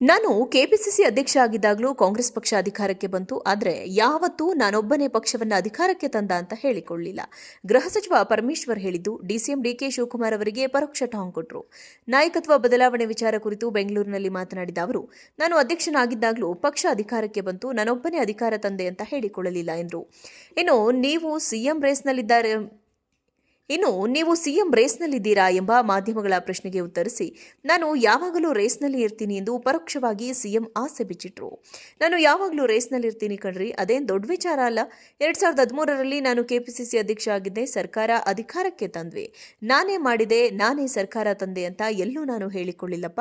ನಾನು ಕೆಪಿಸಿಸಿ ಅಧ್ಯಕ್ಷ ಆಗಿದ್ದಾಗಲೂ ಕಾಂಗ್ರೆಸ್ ಪಕ್ಷ ಅಧಿಕಾರಕ್ಕೆ ಬಂತು, ಆದರೆ ಯಾವತ್ತೂ ನಾನೊಬ್ಬನೇ ಪಕ್ಷವನ್ನು ಅಧಿಕಾರಕ್ಕೆ ತಂದ ಅಂತ ಹೇಳಿಕೊಳ್ಳಿಲ್ಲ. ಗೃಹ ಸಚಿವ ಪರಮೇಶ್ವರ್ ಹೇಳಿದ್ದು, ಡಿಸಿಎಂ ಡಿಕೆ ಶಿವಕುಮಾರ್ ಅವರಿಗೆ ಪರೋಕ್ಷ ಟಾಂಗ್ ಕೊಟ್ಟರು ನಾಯಕತ್ವ ಬದಲಾವಣೆ ವಿಚಾರ ಕುರಿತು ಬೆಂಗಳೂರಿನಲ್ಲಿ ಮಾತನಾಡಿದ ಅವರು, ನಾನು ಅಧ್ಯಕ್ಷನಾಗಿದ್ದಾಗಲೂ ಪಕ್ಷ ಅಧಿಕಾರಕ್ಕೆ ಬಂತು, ನಾನೊಬ್ಬನೇ ಅಧಿಕಾರ ತಂದೆ ಅಂತ ಹೇಳಿಕೊಳ್ಳಲಿಲ್ಲ ಎಂದರು. ಇನ್ನು ನೀವು ಸಿಎಂ ರೇಸ್ನಲ್ಲಿದ್ದಾರೆ ಇನ್ನು ನೀವು ಸಿಎಂ ರೇಸ್ನಲ್ಲಿದ್ದೀರಾ ಎಂಬ ಮಾಧ್ಯಮಗಳ ಪ್ರಶ್ನೆಗೆ ಉತ್ತರಿಸಿ, ನಾನು ಯಾವಾಗಲೂ ರೇಸ್ನಲ್ಲಿ ಇರ್ತೀನಿ ಎಂದು ಪರೋಕ್ಷವಾಗಿ ಸಿಎಂ ಆಸೆ ಬಿಚ್ಚಿಟ್ರು. ನಾನು ಯಾವಾಗಲೂ ರೇಸ್ನಲ್ಲಿ ಇರ್ತೀನಿ ಕಣ್ರಿ ಅದೇನು ದೊಡ್ಡ ವಿಚಾರ ಅಲ್ಲ. ಎರಡ್ ಸಾವಿರದ ಹದಿಮೂರರಲ್ಲಿ ನಾನು ಕೆಪಿಸಿಸಿ ಅಧ್ಯಕ್ಷ ಆಗಿದ್ದೆ, ಸರ್ಕಾರ ಅಧಿಕಾರಕ್ಕೆ ತಂದ್ವಿ. ನಾನೇ ಮಾಡಿದೆ, ನಾನೇ ಸರ್ಕಾರ ತಂದೆ ಅಂತ ಎಲ್ಲೂ ನಾನು ಹೇಳಿಕೊಳ್ಳಿಲ್ಲಪ್ಪ.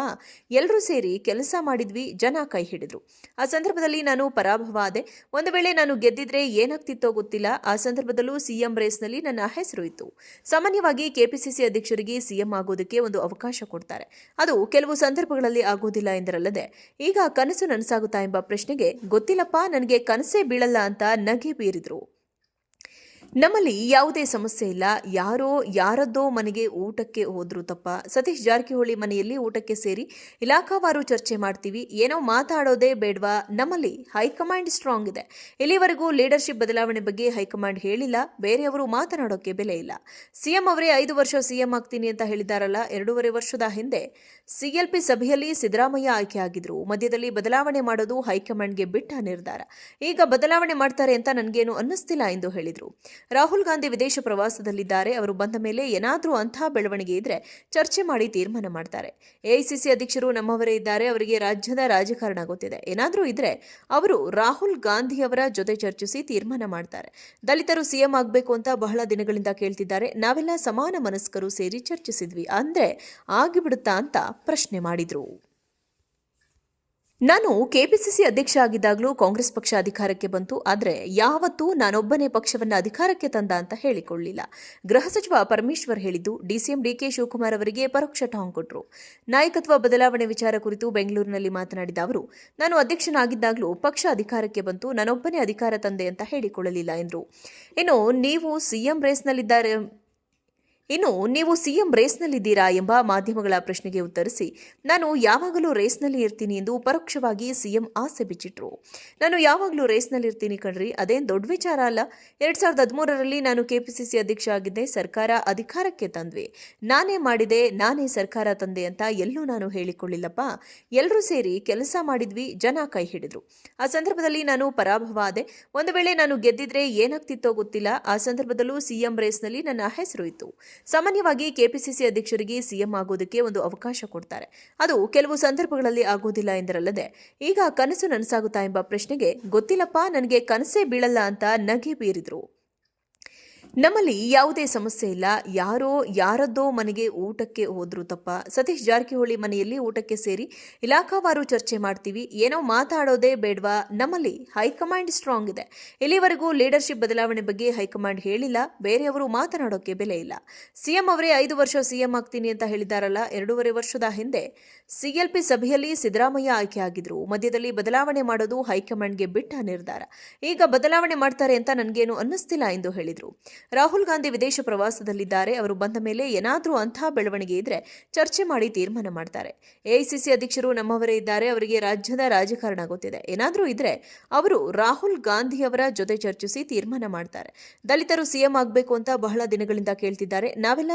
ಎಲ್ಲರೂ ಸೇರಿ ಕೆಲಸ ಮಾಡಿದ್ವಿ, ಜನ ಕೈ ಹಿಡಿದ್ರು. ಆ ಸಂದರ್ಭದಲ್ಲಿ ನಾನು ಪರಾಭವ ಆದೆ. ಒಂದು ವೇಳೆ ನಾನು ಗೆದ್ದಿದ್ರೆ ಏನಾಗ್ತಿತ್ತೋ ಗೊತ್ತಿಲ್ಲ. ಆ ಸಂದರ್ಭದಲ್ಲೂ ಸಿಎಂ ರೇಸ್ನಲ್ಲಿ ನನ್ನ ಹೆಸರು ಇತ್ತು. ಸಾಮಾನ್ಯವಾಗಿ ಕೆಪಿಸಿಸಿ ಅಧ್ಯಕ್ಷರಿಗೆ ಸಿಎಂ ಆಗೋದಕ್ಕೆ ಒಂದು ಅವಕಾಶ ಕೊಡ್ತಾರೆ. ಅದು ಕೆಲವು ಸಂದರ್ಭಗಳಲ್ಲಿ ಆಗೋದಿಲ್ಲ ಎಂದರಲ್ಲದೆ, ಈಗ ಕನಸು ನನಸಾಗುತ್ತಾ ಎಂಬ ಪ್ರಶ್ನೆಗೆ ಗೊತ್ತಿಲ್ಲಪ್ಪ, ನನಗೆ ಕನಸೇ ಬೀಳಲ್ಲ ಅಂತ ನಗೆ ಬೀರಿದ್ರು. ನಮ್ಮಲ್ಲಿ ಯಾವುದೇ ಸಮಸ್ಯೆ ಇಲ್ಲ. ಯಾರೋ, ಯಾರದ್ದೋ ಮನೆಗೆ ಊಟಕ್ಕೆ ಹೋದ್ರು ತಪ್ಪ. ಸತೀಶ್ ಜಾರಕಿಹೊಳಿ ಮನೆಯಲ್ಲಿ ಊಟಕ್ಕೆ ಸೇರಿ ಇಲಾಖಾವಾರು ಚರ್ಚೆ ಮಾಡ್ತೀವಿ. ಏನೋ ಮಾತಾಡೋದೇ ಬೇಡವಾ? ನಮ್ಮಲ್ಲಿ ಹೈಕಮಾಂಡ್ ಸ್ಟ್ರಾಂಗ್ ಇದೆ. ಇಲ್ಲಿವರೆಗೂ ಲೀಡರ್ಶಿಪ್ ಬದಲಾವಣೆ ಬಗ್ಗೆ ಹೈಕಮಾಂಡ್ ಹೇಳಿಲ್ಲ. ಬೇರೆಯವರು ಮಾತನಾಡೋಕ್ಕೆ ಬೆಲೆ ಇಲ್ಲ. ಸಿಎಂ ಅವರೇ ಐದು ವರ್ಷ ಸಿಎಂ ಆಗ್ತೀನಿ ಅಂತ ಹೇಳಿದಾರಲ್ಲ, ಎರಡೂವರೆ ವರ್ಷದ ಹಿಂದೆ ಸಿಎಲ್ಪಿ ಸಭೆಯಲ್ಲಿ ಸಿದ್ದರಾಮಯ್ಯ ಆಯ್ಕೆಯಾಗಿದ್ರು ಮಧ್ಯದಲ್ಲಿ ಬದಲಾವಣೆ ಮಾಡೋದು ಹೈಕಮಾಂಡ್ಗೆ ಬಿಟ್ಟ ನಿರ್ಧಾರ. ಈಗ ಬದಲಾವಣೆ ಮಾಡ್ತಾರೆ ಅಂತ ನನಗೇನು ಅನ್ನಿಸ್ತಿಲ್ಲ ಎಂದು ಹೇಳಿದರು. ರಾಹುಲ್ ಗಾಂಧಿ ವಿದೇಶ ಪ್ರವಾಸದಲ್ಲಿದ್ದಾರೆ. ಅವರು ಬಂದ ಮೇಲೆ ಏನಾದರೂ ಅಂತಹ ಬೆಳವಣಿಗೆ ಇದ್ರೆ ಚರ್ಚೆ ಮಾಡಿ ತೀರ್ಮಾನ ಮಾಡ್ತಾರೆ. ಎಐಸಿಸಿ ಅಧ್ಯಕ್ಷರು ನಮ್ಮವರೇ ಇದ್ದಾರೆ. ಅವರಿಗೆ ರಾಜ್ಯದ ರಾಜಕಾರಣ ಗೊತ್ತಿದೆ. ಏನಾದರೂ ಇದ್ರೆ ಅವರು ರಾಹುಲ್ ಗಾಂಧಿ ಅವರ ಜೊತೆ ಚರ್ಚಿಸಿ ತೀರ್ಮಾನ ಮಾಡ್ತಾರೆ. ದಲಿತರು ಸಿಎಂ ಆಗಬೇಕು ಅಂತ ಬಹಳ ದಿನಗಳಿಂದ ಕೇಳ್ತಿದ್ದಾರೆ. ನಾವೆಲ್ಲ ಸಮಾನ ಮನಸ್ಕರು ಸೇರಿ ಚರ್ಚಿಸಿದ್ವಿ. ಅಂದ್ರೆ ಆಗಿಬಿಡುತ್ತಾ ಅಂತ ಪ್ರಶ್ನೆ ಮಾಡಿದ್ರು. ನಾನು ಕೆಪಿಸಿಸಿ ಅಧ್ಯಕ್ಷ ಆಗಿದ್ದಾಗಲೂ ಕಾಂಗ್ರೆಸ್ ಪಕ್ಷ ಅಧಿಕಾರಕ್ಕೆ ಬಂತು, ಆದರೆ ಯಾವತ್ತೂ ನಾನೊಬ್ಬನೇ ಪಕ್ಷವನ್ನು ಅಧಿಕಾರಕ್ಕೆ ತಂದ ಅಂತ ಹೇಳಿಕೊಳ್ಳಿಲ್ಲ. ಗೃಹ ಸಚಿವ ಪರಮೇಶ್ವರ್ ಹೇಳಿದ್ದು, ಡಿಸಿಎಂ ಡಿಕೆ ಶಿವಕುಮಾರ್ ಅವರಿಗೆ ಪರೋಕ್ಷ ಟಾಂಗ್ ಕೊಟ್ಟರು ನಾಯಕತ್ವ ಬದಲಾವಣೆ ವಿಚಾರ ಕುರಿತು ಬೆಂಗಳೂರಿನಲ್ಲಿ ಮಾತನಾಡಿದ ಅವರು, ನಾನು ಅಧ್ಯಕ್ಷನಾಗಿದ್ದಾಗಲೂ ಪಕ್ಷ ಅಧಿಕಾರಕ್ಕೆ ಬಂತು, ನಾನೊಬ್ಬನೇ ಅಧಿಕಾರ ತಂದೆ ಅಂತ ಹೇಳಿಕೊಳ್ಳಲಿಲ್ಲ ಎಂದರು. ಇನ್ನು ನೀವು ಸಿಎಂ ರೇಸ್ನಲ್ಲಿದ್ದಾರೆ ಇನ್ನು ನೀವು ಸಿಎಂ ರೇಸ್ನಲ್ಲಿದ್ದೀರಾ ಎಂಬ ಮಾಧ್ಯಮಗಳ ಪ್ರಶ್ನೆಗೆ ಉತ್ತರಿಸಿ, ನಾನು ಯಾವಾಗಲೂ ರೇಸ್ನಲ್ಲಿ ಇರ್ತೀನಿ ಎಂದು ಪರೋಕ್ಷವಾಗಿ ಸಿಎಂ ಆಸೆ ಬಿಚ್ಚಿಟ್ರು. ನಾನು ಯಾವಾಗಲೂ ರೇಸ್ನಲ್ಲಿ ಇರ್ತೀನಿ ಕಣ್ರಿ. ಅದೇನು ದೊಡ್ಡ ವಿಚಾರ ಅಲ್ಲ. ಎರಡ್ ಸಾವಿರದ ಹದಿಮೂರರಲ್ಲಿ ನಾನು ಕೆಪಿಸಿಸಿ ಅಧ್ಯಕ್ಷ ಆಗಿದ್ದೆ. ಸರ್ಕಾರ ಅಧಿಕಾರಕ್ಕೆ ತಂದ್ವಿ. ನಾನೇ ಮಾಡಿದೆ, ನಾನೇ ಸರ್ಕಾರ ತಂದೆ ಅಂತ ಎಲ್ಲೂ ನಾನು ಹೇಳಿಕೊಳ್ಳಿಲ್ಲಪ್ಪ. ಎಲ್ಲರೂ ಸೇರಿ ಕೆಲಸ ಮಾಡಿದ್ವಿ, ಜನ ಕೈ ಹಿಡಿದ್ರು. ಆ ಸಂದರ್ಭದಲ್ಲಿ ನಾನು ಪರಾಭವ ಆದೆ. ಒಂದು ವೇಳೆ ನಾನು ಗೆದ್ದಿದ್ರೆ ಏನಾಗ್ತಿತ್ತೋ ಗೊತ್ತಿಲ್ಲ. ಆ ಸಂದರ್ಭದಲ್ಲೂ ಸಿಎಂ ರೇಸ್ನಲ್ಲಿ ನನ್ನ ಹೆಸರು ಇತ್ತು. ಸಾಮಾನ್ಯವಾಗಿ ಕೆಪಿಸಿಸಿ ಅಧ್ಯಕ್ಷರಿಗೆ ಸಿಎಂ ಆಗೋದಕ್ಕೆ ಒಂದು ಅವಕಾಶ ಕೊಡ್ತಾರೆ. ಅದು ಕೆಲವು ಸಂದರ್ಭಗಳಲ್ಲಿ ಆಗೋದಿಲ್ಲ ಎಂದರಲ್ಲದೆ, ಈಗ ಕನಸು ನನಸಾಗುತ್ತಾ ಎಂಬ ಪ್ರಶ್ನೆಗೆ ಗೊತ್ತಿಲ್ಲಪ್ಪ, ನನಗೆ ಕನಸೇ ಬೀಳಲ್ಲ ಅಂತ ನಗೆ ಬೀರಿದ್ರು. ನಮ್ಮಲ್ಲಿ ಯಾವುದೇ ಸಮಸ್ಯೆ ಇಲ್ಲ. ಯಾರೋ, ಯಾರದ್ದೋ ಮನೆಗೆ ಊಟಕ್ಕೆ ಹೋದ್ರು ತಪ್ಪ. ಸತೀಶ್ ಜಾರಕಿಹೊಳಿ ಮನೆಯಲ್ಲಿ ಊಟಕ್ಕೆ ಸೇರಿ ಇಲಾಖಾವಾರು ಚರ್ಚೆ ಮಾಡ್ತೀವಿ. ಏನೋ ಮಾತಾಡೋದೇ ಬೇಡವಾ? ನಮ್ಮಲ್ಲಿ ಹೈಕಮಾಂಡ್ ಸ್ಟ್ರಾಂಗ್ ಇದೆ. ಇಲ್ಲಿವರೆಗೂ ಲೀಡರ್ಶಿಪ್ ಬದಲಾವಣೆ ಬಗ್ಗೆ ಹೈಕಮಾಂಡ್ ಹೇಳಿಲ್ಲ. ಬೇರೆಯವರು ಮಾತನಾಡೋಕೆ ಬೆಲೆ ಇಲ್ಲ. ಸಿಎಂ ಅವರೇ ಐದು ವರ್ಷ ಸಿಎಂ ಆಗ್ತೀನಿ ಅಂತ ಹೇಳಿದಾರಲ್ಲ, ಎರಡೂವರೆ ವರ್ಷದ ಹಿಂದೆ ಸಿಎಲ್ಪಿ ಸಭೆಯಲ್ಲಿ ಸಿದ್ದರಾಮಯ್ಯ ಆಯ್ಕೆಯಾಗಿದ್ರು ಮಧ್ಯದಲ್ಲಿ ಬದಲಾವಣೆ ಮಾಡೋದು ಹೈಕಮಾಂಡ್ಗೆ ಬಿಟ್ಟ ನಿರ್ಧಾರ. ಈಗ ಬದಲಾವಣೆ ಮಾಡ್ತಾರೆ ಅಂತ ನನಗೇನು ಅನ್ನಿಸ್ತಿಲ್ಲ ಎಂದು ಹೇಳಿದರು. ರಾಹುಲ್ ಗಾಂಧಿ ವಿದೇಶ ಪ್ರವಾಸದಲ್ಲಿದ್ದಾರೆ. ಅವರು ಬಂದ ಮೇಲೆ ಏನಾದರೂ ಅಂಥ ಬೆಳವಣಿಗೆ ಇದ್ರೆ ಚರ್ಚೆ ಮಾಡಿ ತೀರ್ಮಾನ ಮಾಡ್ತಾರೆ. ಎಐಸಿಸಿ ಅಧ್ಯಕ್ಷರು ನಮ್ಮವರೇ ಇದ್ದಾರೆ. ಅವರಿಗೆ ರಾಜ್ಯದ ರಾಜಕಾರಣ ಗೊತ್ತಿದೆ. ಏನಾದರೂ ಇದ್ರೆ ಅವರು ರಾಹುಲ್ ಗಾಂಧಿ ಅವರ ಜೊತೆ ಚರ್ಚಿಸಿ ತೀರ್ಮಾನ ಮಾಡ್ತಾರೆ. ದಲಿತರು ಸಿಎಂ ಆಗಬೇಕು ಅಂತ ಬಹಳ ದಿನಗಳಿಂದ ಕೇಳ್ತಿದ್ದಾರೆ. ನಾವೆಲ್ಲ